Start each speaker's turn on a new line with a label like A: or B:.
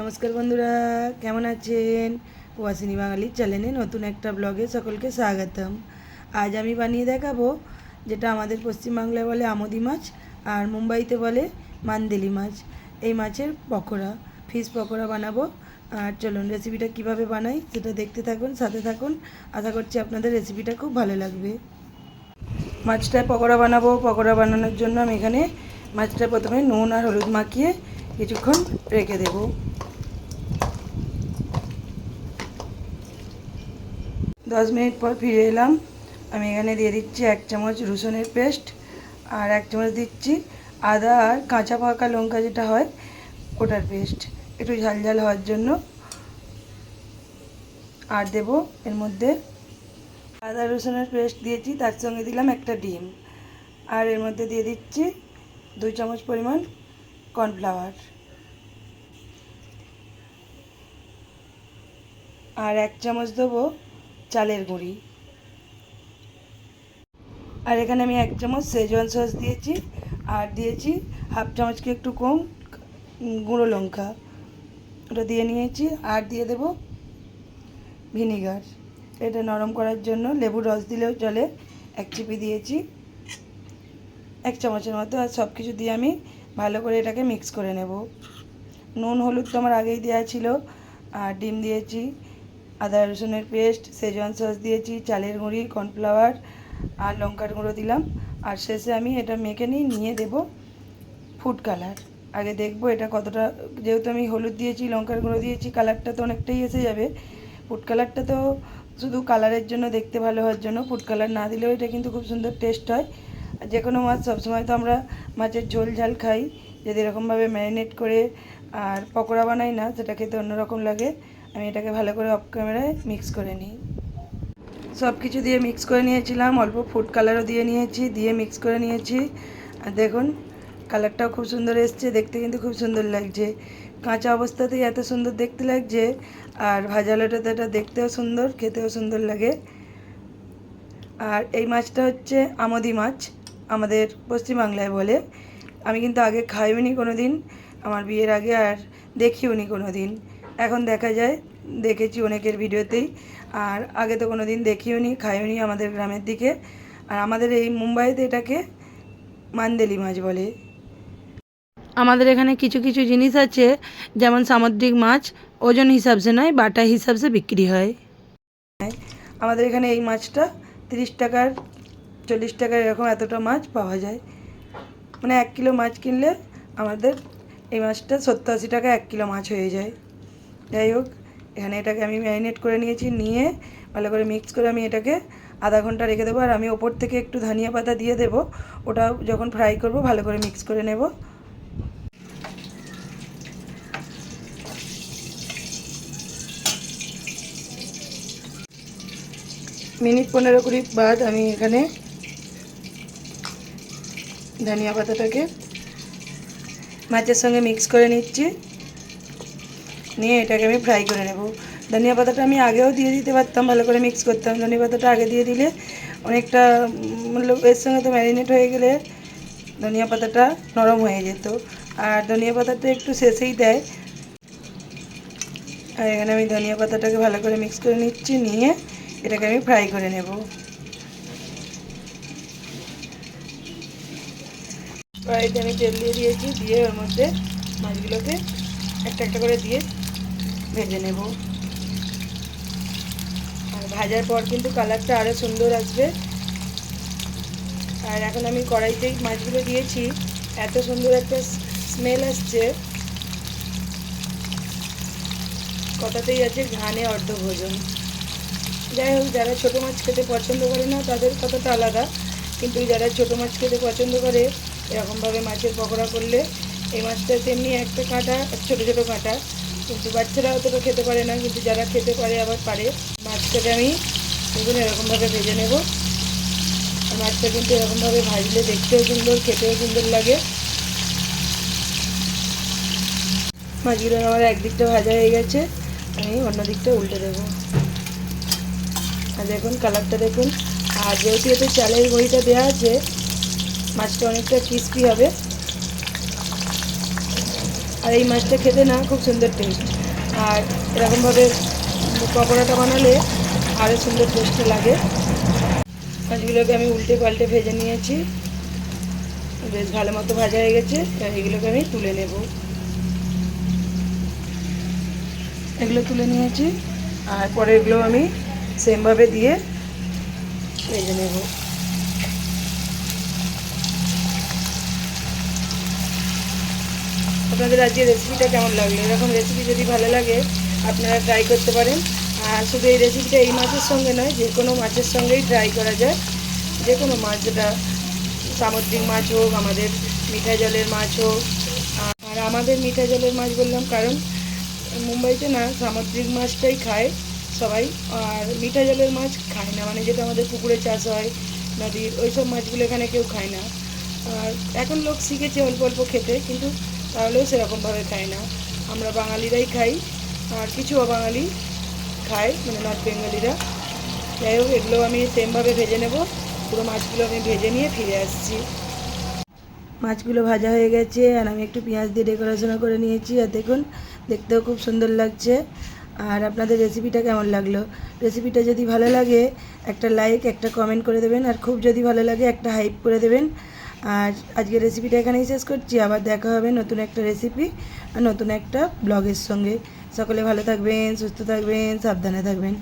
A: নমস্কার বন্ধুরা, কেমন আছেন? ওয়াসিনী বাঙালি চ্যানেলে নতুন একটা ব্লগে সকলকে স্বাগতম। আজ আমি বানিয়ে দেখাবো যেটা আমাদের পশ্চিমবাংলায় বলে আমদি মাছ আর মুম্বাইতে বলে মান্দেলি মাছ। এই মাছের পকোড়া, ফিশ পকোড়া বানাবো। আর চলুন রেসিপিটা কীভাবে বানাই সেটা দেখতে থাকুন, সাথে থাকুন। আশা করছি আপনাদের রেসিপিটা খুব ভালো লাগবে। মাছটায় পকোড়া বানাবো। পকোড়া বানানোর জন্য আমি এখানে মাছটা প্রথমে নুন আর হলুদ মাখিয়ে কিছুক্ষণ রেখে দেবো। দশ মিনিট পর ফিরে এলাম। আমি এখানে দিয়ে দিচ্ছি এক চামচ রসুনের পেস্ট আর এক চামচ দিচ্ছি আদা আর কাঁচা পাকা লঙ্কা যেটা হয়, ওটার পেস্ট। একটু ঝাল ঝাল হওয়ার জন্য আর দেব এর মধ্যে আদা রসুনের পেস্ট দিয়েছি, তার সঙ্গে দিলাম একটা ডিম। আর এর মধ্যে দিয়ে দিচ্ছি দুই চামচ পরিমাণ কর্নফ্লাওয়ার। আর এক চামচ দেবো চালের গুঁড়ি। আর এখানে আমি এক চামচ সেজওয়ান সস দিয়েছি, আর দিয়েছি হাফ চামচকে একটু কম গুঁড়ো লঙ্কা। ওটা দিয়ে নিয়েছি, আর দিয়ে দেব ভিনিগার। এটা নরম করার জন্য লেবুর রস দিলেও চলে। এক চিপি দিয়েছি। এক চামচের মতো, আর সব কিছু দিয়ে আমি ভালো করে এটাকে মিক্স করে নেব। নুন, হলুদ তো আমার আগেই দেওয়া ছিল, আর ডিম দিয়েছি, আদা, রসুনের পেস্ট সেজওয়ান সস দিয়েছি, চালের গুঁড়ি কর্নফ্লাওয়ার আর লঙ্কার গুঁড়ো দিলাম। আর শেষে আমি এটা মেখে নিয়ে নিয়ে দেব ফুড কালার আগে দেখব এটা কতটা, যেহেতু আমি হলুদ দিয়েছি, লঙ্কার গুঁড়ো দিয়েছি কালারটা তো অনেকটাই এসে যাবে। ফুড কালারটা তো শুধু কালারের জন্য দেখতে ভালো হওয়ার জন্য ফুড কালার না দিলেও এটা কিন্তু খুব সুন্দর টেস্ট হয়। যে কোনো মাছ, সবসময় তো আমরা মাছের ঝোল ঝাল খাই, যদি এরকমভাবে ম্যারিনেট করে আর পকোড়া বানাই না, সেটা খেতে অন্যরকম লাগে। আমি এটাকে ভালো করে অফ ক্যামেরায় মিক্স করে নিই। সব কিছু দিয়ে মিক্স করে নিয়েছিলাম, অল্প ফুড কালারও দিয়ে নিয়েছি, দিয়ে মিক্স করে নিয়েছি। আর দেখুন কালারটাও খুব সুন্দর এসছে, দেখতে কিন্তু খুব সুন্দর লাগছে। কাঁচা অবস্থাতেই এত সুন্দর দেখতে লাগছে, আর ভাজালোটাতে এটা দেখতেও সুন্দর, খেতেও সুন্দর লাগে। আর এই মাছটা হচ্ছে আমদি মাছ। আমাদের পশ্চিমবাংলায় বলে আমি কিন্তু আগে খাইওনি কোনো দিন আমার বিয়ের আগে আর দেখিওনি কোনো দিন এখন দেখা যায় দেখেছি অনেকের ভিডিওতেই আর আগে তো কোনো দিন দেখিও নি খাইও নি আমাদের গ্রামের দিকে। আর আমাদের এই মুম্বাইতে এটাকে মান্দেলি মাছ বলে। আমাদের এখানে কিছু কিছু জিনিস আছে যেমন সামুদ্রিক মাছ ওজন হিসাবসে নয় বাটা হিসাবসে বিক্রি হয়। আমাদের এখানে এই মাছটা তিরিশ টাকার চল্লিশ টাকার এরকম এতটা মাছ পাওয়া যায়। মানে এক কিলো মাছ কিনলে আমাদের এই মাছটা সত্তর আশি টাকা এক কিলো মাছ হয়ে যায়। যাই হোক, এখানে এটাকে আমি ম্যারিনেট করে নিয়েছি, নিয়ে ভালো করে মিক্স করে আমি এটাকে আধা ঘণ্টা রেখে দেবো। আর আমি ওপর থেকে একটু ধনিয়া পাতা দিয়ে দেবো। ওটা যখন ফ্রাই করব, ভালো করে মিক্স করে নেব। মিনিট পনেরো কুড়ি বাদ আমি এখানে ধনিয়া পাতাটাকে মাছের সঙ্গে মিক্স করে নিচ্ছি। নিয়ে এটাকে আমি ফ্রাই করে নেব। ধনিয়া পাতাটা আমি আগেও দিয়ে দিতে পারতাম, ভালো করে মিক্স করতাম। ধনিয়া পাতাটা আগে দিয়ে দিলে অনেকটা মতলব এর সঙ্গে তো ম্যারিনেট হয়ে গেলে ধনিয়া পাতাটা নরম হয়ে যেত। আর ধনিয়া পাতাটা একটু শেষেই দেয়। আর এখানে আমি ধনিয়া পাতাটাকে ভালো করে মিক্স করে নিচ্ছি, নিয়ে এটাকে আমি ফ্রাই করে নেব। কড়াইতে আমি তেল দিয়ে দিয়েছি, দিয়ে ওর মধ্যে মাছগুলোকে একটা একটা করে দিয়ে ভেজে নেব। আর ভাজার পর কিন্তু কালারটা আরও সুন্দর আসবে। আর এখন আমি কড়াইতেই মাছগুলো দিয়েছি, এত সুন্দর একটা স্মেল আসছে। কথাতেই আছে ঘানে অর্ধ ভোজন যাই হোক, যারা ছোটো মাছ খেতে পছন্দ করে না, তাদের কথাটা আলাদা। কিন্তু যারা ছোটো মাছ খেতে পছন্দ করে এরকমভাবে মাছের পকোড়া করলে এই মাছটা তেমনি একটা কাঁটা ছোটো ছোটো কাঁটা। কিন্তু বাচ্চারা অতটা খেতে পারে না, কিন্তু যারা খেতে পারে আবার পারে। মাছটাকে আমি দেখুন, এরকমভাবে ভেজে নেব। মাছটা কিন্তু এরকমভাবে ভাজলে দেখতেও সুন্দর, খেতেও সুন্দর লাগে। মাছগুলো আমার একদিকটা ভাজা হয়ে গেছে, আমি অন্য দিকটা উল্টে দেবো। আর দেখুন কালারটা দেখুন। আর যেহেতু এতে চালের বড়িটা দেওয়া আছে মাছটা অনেকটা ক্রিস্পি হবে। আর এই মাছটা খেতে না খুব সুন্দর টেস্ট আর এরকমভাবে পকোড়াটা বানালে আরও সুন্দর টেস্ট লাগে। মাছগুলোকে আমি উল্টে পাল্টে ভেজে নিয়েছি। বেশ ভালো মতো ভাজা হয়ে গেছে। এগুলোকে আমি তুলে নেব। এগুলো তুলে নিয়েছি। আর পরে এগুলো আমি সেমভাবে দিয়ে ভেজে নেব। আপনাদের আজকে রেসিপিটা কেমন লাগল? এরকম রেসিপি যদি ভালো লাগে, আপনারা ট্রাই করতে পারেন। আর শুধু এই রেসিপিটা এই মাছের সঙ্গে নয়, যে কোনো মাছের সঙ্গেই ট্রাই করা যায়। যে কোনো মাছ যেটা সামুদ্রিক মাছ হোক, আমাদের মিঠা জলের মাছ হোক। আর আমাদের মিঠা জলের মাছ বললাম কারণ মুম্বাইতে না সামুদ্রিক মাছটাই খায় সবাই, আর মিঠা জলের মাছ খায় না। মানে যেটা আমাদের পুকুরে চাষ হয়, নদীর, ওইসব মাছগুলো এখানে কেউ খায় না। আর এখন লোক শিখেছে অল্প অল্প খেতে, কিন্তু তাহলেও সেরকমভাবে খায় না। আমরা বাঙালিরাই খাই, আর কিছু অবাঙালি খায় মানে নর্থ বেঙ্গলিরা। যাই হোক, এগুলো আমি সেমভাবে ভেজে নেব। পুরো মাছগুলো আমি ভেজে নিয়ে ফিরে আসছি। মাছগুলো ভাজা হয়ে গেছে, আর আমি একটু পেঁয়াজ দিয়ে ডেকোরেশনও করে নিয়েছি। আর দেখুন, দেখতেও খুব সুন্দর লাগছে। আর আপনাদের রেসিপিটা কেমন লাগল? রেসিপিটা যদি ভালো লাগে, একটা লাইক একটা কমেন্ট করে দেবেন। আর খুব যদি ভালো লাগে, একটা হাইপ করে দেবেন। আর আজকে রেসিপিটা এখানেই শেষ করছি। আবার দেখা হবে নতুন একটা রেসিপি আর নতুন একটা ব্লগের সঙ্গে। সকলে ভালো থাকবেন, সুস্থ থাকবেন, সাবধানে থাকবেন।